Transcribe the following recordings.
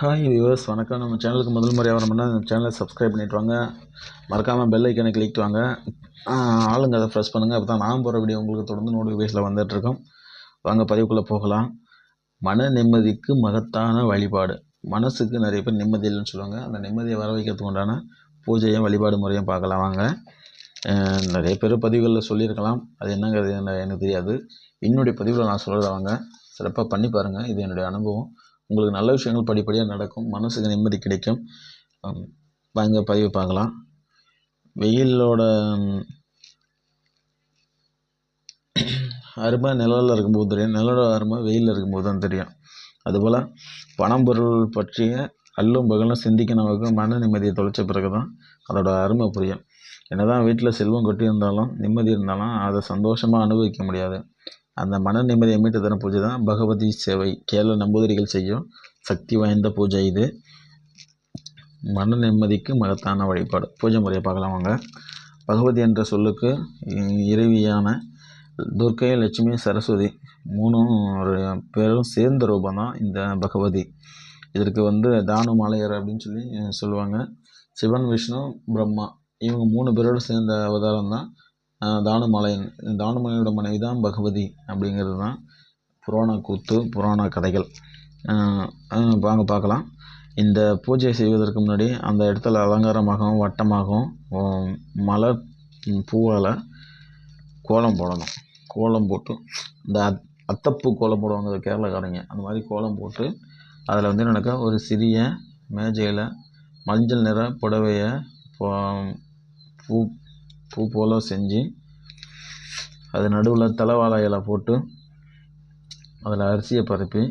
Hi viewers வணக்கம். நம்ம சேனலுக்கு முதல் முறையாக வரணும்னா நம்ம சேனலை சப்ஸ்கிரைப் பண்ணிட்டு வாங்க. மறக்காமல் பெல் ஐக்கனை கிளிக் வாங்க. ஆளுங்க அதை ப்ரெஸ் பண்ணுங்கள் அப்போ தான் நான் போகிற வீடியோ உங்களுக்கு தொடர்ந்து நோட்டிஃபிகேஷனில் வந்துட்டுருக்கோம் வாங்க பதிவுக்குள்ளே போகலாம். மன நிம்மதிக்கு மகத்தான வழிபாடு. மனசுக்கு நிறைய பேர் நிம்மதி இல்லைன்னு சொல்லுவாங்க. அந்த நிம்மதியை வர வைக்கிறதுக்கு உண்டான பூஜையும் வழிபாடு முறையும் பார்க்கலாம். வாங்க. நிறைய பேர் பதிவுகளில் சொல்லியிருக்கலாம். அது என்னங்கிறது என்ன- எனக்கு தெரியாது. என்னுடைய பதிவில் நான் சொல்கிறத வாங்க. சிறப்பாக பண்ணி பாருங்கள் இது என்னுடைய அனுபவம். உங்களுக்கு நல்ல விஷயங்கள் படிப்படியாக நடக்கும். மனசுக்கு நிம்மதி கிடைக்கும். வாங்க பதிவு பார்க்கலாம். வெயிலோட அருமை நிழலில் இருக்கும்போது தெரியும். நிழலோட அருமை வெயிலில் இருக்கும்போது தான் தெரியும். அதுபோல் பணம் பொருள் பற்றிய அல்லும் பகலும் சிந்திக்கணவருக்கு மன நிம்மதியை தொலைச்ச பிறகு தான் அதோட அருமை புரியும். என்னதான் வீட்டில் செல்வம் கொட்டி இருந்தாலும் நிம்மதி இருந்தாலும் அதை சந்தோஷமாக அனுபவிக்க முடியாது. அந்த மன நிம்மதியை மீட்டு தரும் பூஜை தான் பகவதி சேவை. கேரள நம்பூதிரிகள் செய்யும் சக்தி வாய்ந்த பூஜை இது. மன நிம்மதிக்கு மகத்தான வழிபாடு. பூஜை முறையை பார்க்கலாம் வாங்க. பகவதி என்ற சொல்லுக்கு இறைவியான துர்க்கை லட்சுமி சரஸ்வதி மூணும் ஒரு பேரும் சேர்ந்த ரூபம் தான் இந்த பகவதி. இதற்கு வந்து தானு மாலையர் அப்படின்னு சொல்லி சொல்லுவாங்க. சிவன் விஷ்ணு பிரம்மா இவங்க மூணு பேரோடு சேர்ந்த அவதாரம் தான் தானுமாலையன் இந்த மனைவி தான் பகவதி அப்படிங்கிறது தான் புராண கூத்து புராண கதைகள். வாங்க பார்க்கலாம். இந்த பூஜை செய்வதற்கு முன்னாடி அந்த இடத்துல அலங்காரமாகவும் வட்டமாகவும் மலை மலர் பூவால் கோலம் போடணும். கோலம் போட்டு இந்த அத் அத்தப்பூ கோலம் போடுவாங்க அது கேரளாக்காரங்க அந்த மாதிரி கோலம் போட்டு அதில் வந்து எனக்கு ஒரு சிறிய மேஜையில் மஞ்சள் நிற புடவையை பூ பூ போல் செஞ்சு அது நடுவில் தலைவாழை இலை போட்டு அதில் அரிசியை பரப்பி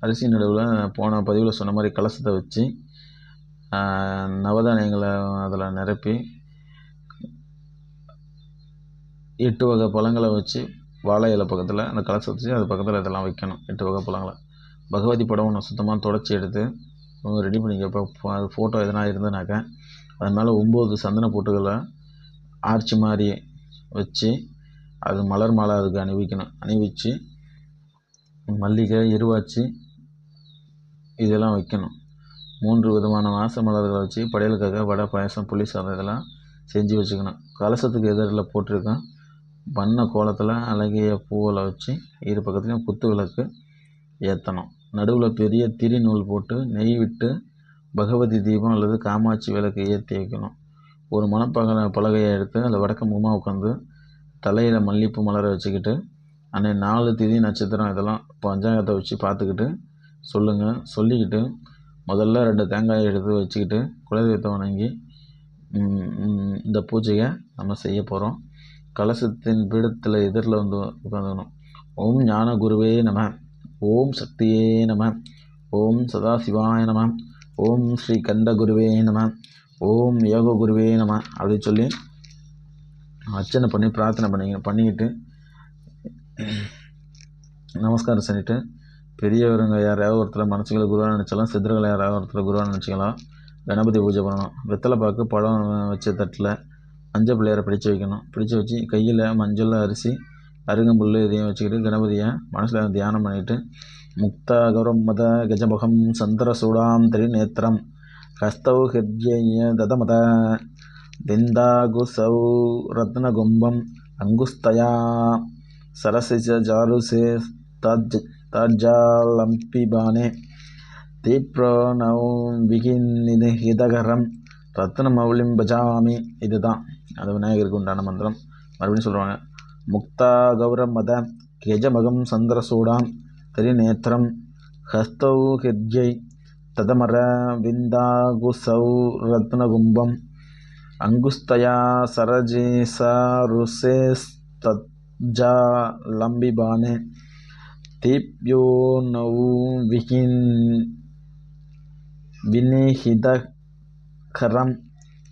அரிசி நடுவில் போன பதிவில் சொன்ன மாதிரி கலசத்தை வச்சு நவதானியங்களை அதில் நிரப்பி எட்டு வகை பழங்களை வச்சு வாழை இலை பக்கத்தில் அந்த கலசத்தை வச்சு அது பக்கத்தில் இதெல்லாம் வைக்கணும் எட்டு வகை பழங்களை. பகவதி படம் ஒன்று சுத்தமாக தொடச்சி எடுத்து ரெடி பண்ணிக்கப்போ அது ஃபோட்டோ எதனா இருந்ததுனாக்கா அது மேலே ஒம்பது சந்தன பொட்டுகளை ஆர்ச்சி மாதிரி வச்சு அது மலர் மாலை அதுக்கு அணிவிக்கணும். அணிவிச்சு மல்லிகை இருவாச்சி இதெல்லாம் வைக்கணும். மூன்று விதமான வாச மலர்களை வச்சு படையலுக்காக வடை பாயசம் புளி சாதம் இதெல்லாம் செஞ்சு வச்சுக்கணும். கலசத்துக்கு எதிரில் போட்டிருக்கேன் பண்ண கோலத்தில் அழகிய பூவில் வச்சு இரு பக்கத்துலேயும் குத்து விளக்கு ஏற்றணும் நடுவில் பெரிய திரி நூல் போட்டு நெய் விட்டு பகவதி தீபம் அல்லது காமாட்சி விளக்கு ஏற்றி வைக்கணும். ஒரு மணப்பகல பலகையை எடுத்து அதில் வடக்கு முகமாக உட்காந்து தலையில் மல்லிப்பூ மலரை வச்சுக்கிட்டு அன்னை நாலு திதி நட்சத்திரம் இதெல்லாம் பஞ்சாங்கத்தை வச்சு பார்த்துக்கிட்டு சொல்லுங்கள் சொல்லிக்கிட்டு முதல்ல ரெண்டு தேங்காயை எடுத்து வச்சுக்கிட்டு குலதெய்வத்தை வணங்கி இந்த பூஜையை நம்ம செய்ய போகிறோம் கலசத்தின் பீடத்தில் எதிரில் வந்து உட்காந்துக்கணும் ஓம் ஞான குருவே நம ஓம் சக்தியே நம ஓம் சதாசிவாய நம. ஓம் ஸ்ரீ கண்ட குருவே நம ஓம் யோக குருவே நம அப்படின்னு சொல்லி அர்ச்சனை பண்ணி பிரார்த்தனை பண்ணிக்கணும் பண்ணிக்கிட்டு நமஸ்காரம் செஞ்சுட்டு பெரியவருங்க யாரையாவது ஒருத்தர் மனசுகளை குருவாக நினச்சாலும் சித்தர்களை யாராவது ஒருத்தர் குருவாக நினச்சிக்கலாம். கணபதி பூஜை பண்ணணும். வெத்தலை பாக்கு பழம் வச்ச தட்டில் மஞ்சள் பிள்ளையாரை பிடிச்சு வைக்கணும். பிடிச்சு வச்சு கையில் மஞ்சள் அரிசி அருகம்புல் இதையும் வச்சுக்கிட்டு கணபதியை மனசில் தியானம் பண்ணிவிட்டு முக்த மத கஜமுகம் சந்திரசூடாம் திரிநேத்திரம். ஹஸ்தௌ ஹிர்ஜய ததமத. விந்தாகுசௌ ரத்னகும்பம் அங்குஸ்தயா. சரசிஜாருசே தஜ் தஜாலம்பிபானே. தீப்ரோணௌ விகிநிதகரம் ரத்னமௌலிம் பஜாமி. இதுதான். அது விநாயகருக்கு உண்டான மந்திரம். மறுபடியும் சொல்லுவாங்க முக்தா கௌரம் மத கெஜமகம் சந்திரசூடாம். त्रिनेत्रं हस्तौ हृद्यै ததமர விந்தாகுசௌ अङ्गुस्तया அங்குஸ்தயா சரஜேசாருசேஸ்தஜா லம்பிபானே தீப்யோ நௌ விகின்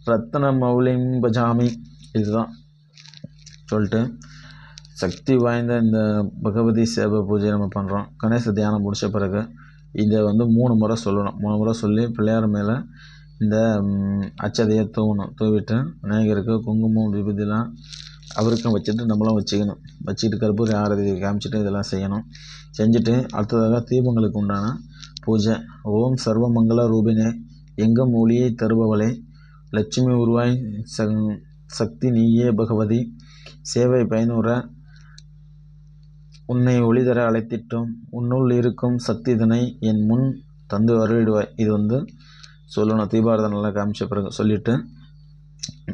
ரத்னமௌலிம் பஜாமி இதுதான் சொல்லிட்டு சக்தி வாய்ந்த இந்த பகவதி சேவை பூஜை நம்ம பண்ணுறோம் கணேச தியானம் முடித்த பிறகு இதை வந்து மூணு முறை சொல்லணும். மூணு முறை சொல்லி பிள்ளையார் மேலே இந்த அச்சதையை தூவணும். தூவிட்டு விநாயகருக்கு குங்குமம் விபதிலாம் அவருக்கும் வச்சுட்டு நம்மளும் வச்சுக்கணும். வச்சுக்கிட்டு கற்பூர ஆரதி காமிச்சிட்டு இதெல்லாம் செய்யணும். செஞ்சுட்டு அடுத்ததாக தீபங்களுக்கு உண்டான பூஜை. ஓம் சர்வமங்கல ரூபினே எங்கும் ஒளியை தருபவளே லட்சுமி உருவாய் சக்தி நீயே பகவதி. சேவை பயனுற உன்னை ஒளிதர அழைத்திட்டோம். உன்னுள் இருக்கும் சக்தி இதனை என் முன் தந்து அருளிடுவாய். இது வந்து சொல்லணும். தீபாரதம் நல்லா காமிச்ச பிறகு சொல்லிவிட்டு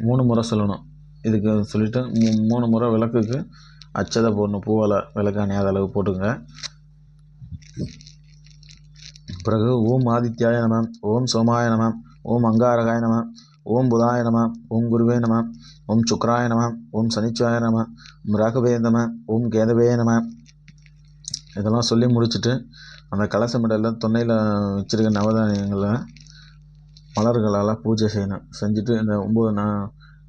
மூணு முறை சொல்லணும். இதுக்கு சொல்லிவிட்டு மூ மூணு முறை விளக்குக்கு அச்சதை போடணும். பூவால் விளக்கு அணியாத அளவு போட்டுங்க பிறகு ஓம் ஆதித்யாய நம ஓம் சோமாய நம ஓம் அங்காரகாய நம ஓம் புதாய நம ஓம் குருவே நம ஓம் சுக்ராய நம ஓம் சனிச்சாய நம ஓம் ராகவே நம ஓம் கேதவே நம. இதெல்லாம் சொல்லி முடிச்சுட்டு அந்த கலச மிடலில் தொன்னையில் வச்சிருக்க நவதானியங்களை மலர்களால் பூஜை செய்யணும். செஞ்சுட்டு இந்த ஒம்பது நா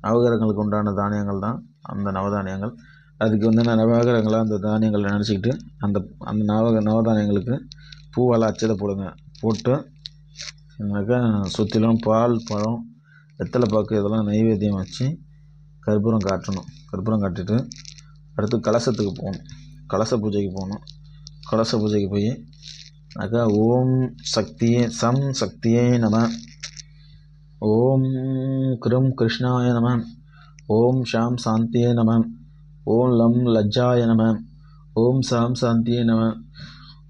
நவகிரகங்களுக்கு உண்டான தானியங்கள் தான் அந்த நவதானியங்கள். அதுக்கு வந்து நான் நவகிரகங்களை அந்த தானியங்களை நினச்சிக்கிட்டு அந்த அந்த நவக நவதானியங்களுக்கு பூவால் அச்சதை போடுங்க. போட்டு என்னக்கா சுற்றிலும் பால் பழம் வெத்தலை பாக்கு இதெல்லாம் நைவேத்தியம் வச்சு கற்பூரம் காட்டணும். கற்பூரம் காட்டிட்டு அடுத்து கலசத்துக்கு போகணும். கலச பூஜைக்கு போகணும். கலச பூஜைக்கு போய் அக்கா ஓம் சக்தியே சம் சக்தியே நம ஓம் கிரும் கிருஷ்ணாய நம ஓம் ஷாம் சாந்தியே நம ஓம் லம் லஜ்ஜாய நம ஓம் சாம் சாந்தியே நம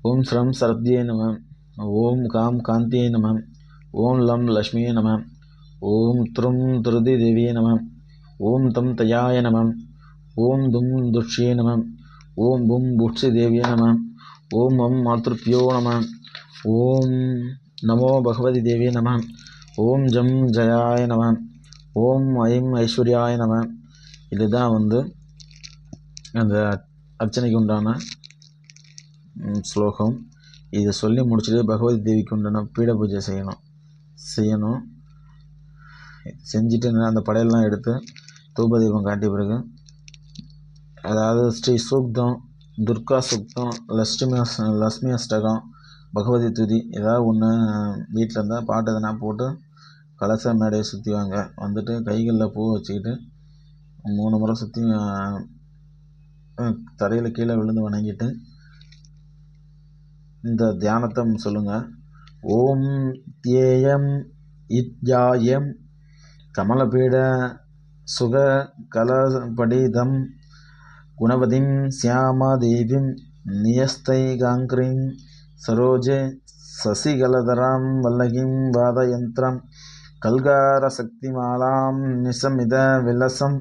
ஓம் ஸ்ரம் சரத்யே நம ஓம் காம் காந்தியே நம ஓம் லம் லக்ஷ்மியே நம ஓம் த்ரும் துருதி தேவியே நம ஓம் தம் தயாய நம ஓம் தும் துஷ்யே நம ஓம் பும் புட்சி தேவியே நம ஓம் மம் மாத்திருப்பியோ நம. ஓம் நமோ பகவதி தேவி நம. ஓம் ஜம் ஜயாய நம. ஓம் ஐம் ஐஸ்வர்யாய நம. இதுதான் வந்து அந்த அர்ச்சனைக்கு உண்டான ஸ்லோகம். இதை சொல்லி முடிச்சுட்டு பகவதி தேவிக்கு உண்டான பீட பூஜை செய்யணும். செய்யணும். செஞ்சுட்டு அந்த படையெல்லாம் எடுத்து தூப தீபம் காட்டிய பிறகு அதாவது ஸ்ரீ சூக்தம் துர்கா சூக்தம் லட்சுமி அஸ்- அஷ்டகம் பகவதி துதி ஏதாவது ஒன்று வீட்டில் இருந்தால் பாட்டு எதனா போட்டு கலச மேடையை சுற்றி வாங்க. வந்துட்டு கைகளில் பூ வச்சுக்கிட்டு மூணு முறை சுற்றி தரையில் கீழே விழுந்து வணங்கிட்டு இந்த தியானத்தை சொல்லுங்கள் ஓம் தியேயம் இத்யாயம் கமலபீட சுக கலபடிதம் குணவதிம் சியாமாதேவிம் நியஸ்தைகாங்கிரீம் சரோஜே சசிகலதராம் வல்லகிம் வாதயந்திரம் கல்காரசக்திமாலாம் நிசமித விலசம்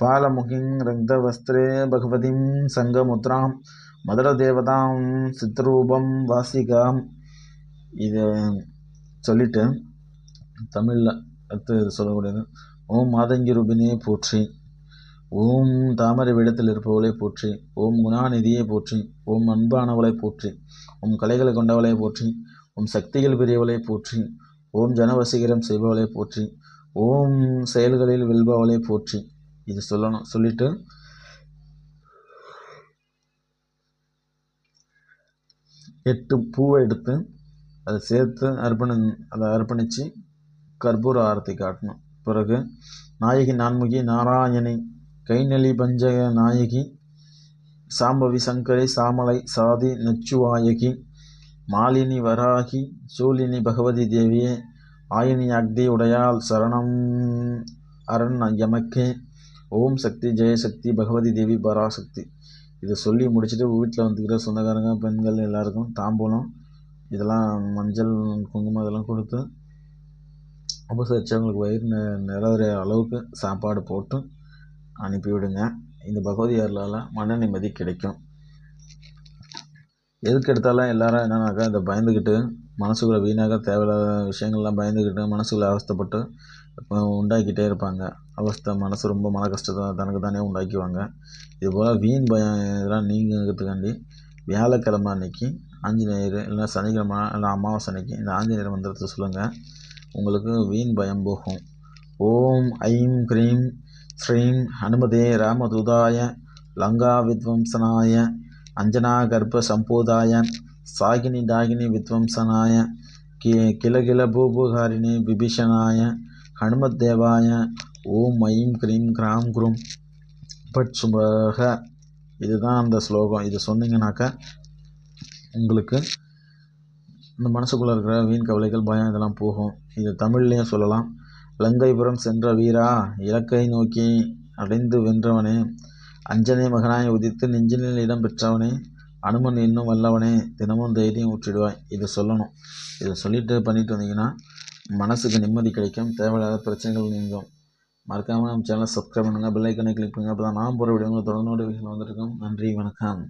பாலமுகிம் ரக்தவஸ்திரே பகவதிம் சங்கமுத்ராம் மதுரதேவதாம் சித்ரூபம் வாசிகாம். இதை சொல்லிட்டு தமிழில் அடுத்து சொல்லக்கூடியது ஓம் மாதங்கி ரூபினியே போற்றி. ஓம் தாமரை விடத்தில் இருப்பவளை போற்றி ஓம் குணாநிதியை போற்றி ஓம் அன்பானவளை போற்றி ஓம் கலைகளை கொண்டவளை போற்றி ஓம் சக்திகள் பெரியவளை போற்றி ஓம் ஜனவசீகரம் செய்பவளை போற்றி ஓம் செயல்களில் வெல்பவளை போற்றி. இது சொல்லணும். சொல்லிட்டு எட்டு பூவை எடுத்து அதை சேர்த்து அர்ப்பணி அதை அர்ப்பணித்து கற்பூர ஆரத்தி காட்டணும். பிறகு நாயகி நான்முகி நாராயணி கைநலி பஞ்சக நாயகி சாம்பவி சங்கரி சாமலை சாதி நச்சுவாயகி மாலினி வராகி சூலினி பகவதி தேவியே ஆயினி அக்தி உடையால் சரணம் அரண் எமக்கே ஓம் சக்தி ஜெயசக்தி பகவதி தேவி பராசக்தி. இதை சொல்லி முடிச்சுட்டு வீட்டில் வந்துக்கிற சொந்தக்காரங்க பெண்கள் எல்லாருக்கும் தாம்பூலம் இதெல்லாம் மஞ்சள் குங்குமம் இதெல்லாம் கொடுத்து உபசரித்தவங்களுக்கு வயிறு நெ நிறைய அளவுக்கு சாப்பாடு போட்டு அனுப்பிவிடுங்க. இந்த பகவதி அருளால் மன நிம்மதி கிடைக்கும். எதுக்கு எடுத்தாலும் எல்லாரும் என்னன்னாக்கா இதை பயந்துக்கிட்டு மனசுக்குள்ளே வீணாக தேவையில்லாத விஷயங்கள்லாம் பயந்துக்கிட்டு மனசுக்குள்ளே அவஸ்தப்பட்டு உண்டாக்கிட்டே இருப்பாங்க. அவஸ்தை மனசு ரொம்ப மன கஷ்டத்தை தனக்கு தானே உண்டாக்கிவாங்க. இதுபோல் வீண் பயம் இதெல்லாம் நீங்கிறதுக்காண்டி வியாழக்கிழமை அன்னைக்கு ஆஞ்சநேயர் இல்லைன்னா சனிக்கிழமை இல்லை அமாவாசை அன்னைக்கு இந்த ஆஞ்சநேயர் மந்திரத்தை சொல்லுங்கள் உங்களுக்கு வீண் பயம் போகும். ஓம் ஐம் க்ரீம் ஸ்ரீம் ஹனுமதே ராமதூதாய லங்கா வித்வம்சனாய அஞ்சனா கர்ப்ப சம்போதாய சாகினி டாகினி வித்வம்சனாய கி கிலகில பூபுகாரிணி விபீஷணாய ஹனுமத் தேவாய ஓம் ஐம் க்ரீம் கிராம் குரும். பட் சுபக இதுதான் அந்த ஸ்லோகம். இது சொன்னீங்கன்னாக்கா உங்களுக்கு இந்த மனசுக்குள்ளே இருக்கிற வீண் கவலைகள் பயம் இதெல்லாம் போகும். இது தமிழ்லேயும் சொல்லலாம். லங்கைபுரம் சென்ற வீரா இலக்கை நோக்கி அடைந்து வென்றவனே. அஞ்சனை மகனாய் உதித்து நெஞ்சினில் இடம் பெற்றவனே. அனுமன் இன்னும் வல்லவனே தினமும் தைரியம் ஊற்றிடுவாய். இது சொல்லணும். இதை சொல்லிட்டு பண்ணிட்டு வந்தீங்கன்னா மனசுக்கு நிம்மதி கிடைக்கும். தேவையில்லாத பிரச்சனைகள் நீங்கும். மறக்காமல் நம்ம சேனலை சப்ஸ்கிரைப் பண்ணுங்கள் பெல் கிளிக் பண்ணுங்கள் அப்போ தான் நான் போகிற வீடியோ தொடர்ந்து நோட்டிஃபிகேஷன் வந்துருக்கும் நன்றி வணக்கம்.